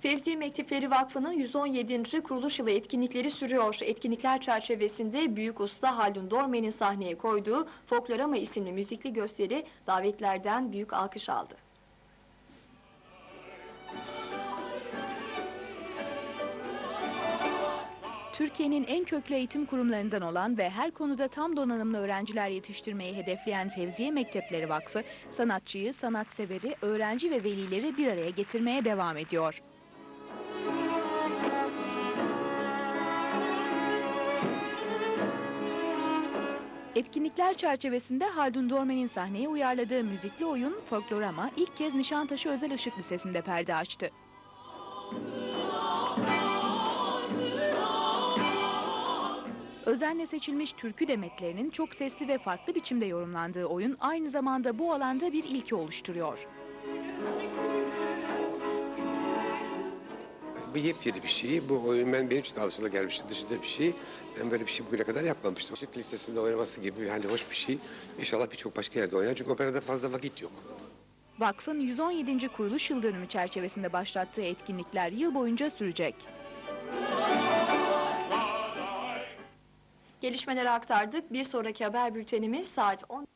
Fevzi Mektepleri Vakfı'nın 117. kuruluş yılı etkinlikleri sürüyor. Etkinlikler çerçevesinde Büyük Usta Haldun Dorme'nin sahneye koyduğu Folklorama isimli müzikli gösteri davetlerden büyük alkış aldı. Türkiye'nin en köklü eğitim kurumlarından olan ve her konuda tam donanımlı öğrenciler yetiştirmeyi hedefleyen Fevziye Mektepleri Vakfı, sanatçıyı, sanatseveri, öğrenci ve velileri bir araya getirmeye devam ediyor. Etkinlikler çerçevesinde Haldun Dormen'in sahneye uyarladığı müzikli oyun Folklorama ilk kez Nişantaşı Özel Işık Lisesi'nde perde açtı. Özenle seçilmiş türkü demetlerinin çok sesli ve farklı biçimde yorumlandığı oyun aynı zamanda bu alanda bir ilki oluşturuyor. Bu yepyeni bir şey. Bu oyun ben benim için alışıla gelmişti dışında bir şey. Ben böyle bir şey bugüne kadar yapmamıştım. Işık Lisesi'nde oynaması gibi hani hoş bir şey. İnşallah birçok başka yerde oynar çünkü operada fazla vakit yok. Vakfın 117. kuruluş yıl dönümü çerçevesinde başlattığı etkinlikler yıl boyunca sürecek. Gelişmeleri aktardık. Bir sonraki haber bültenimiz saat 10.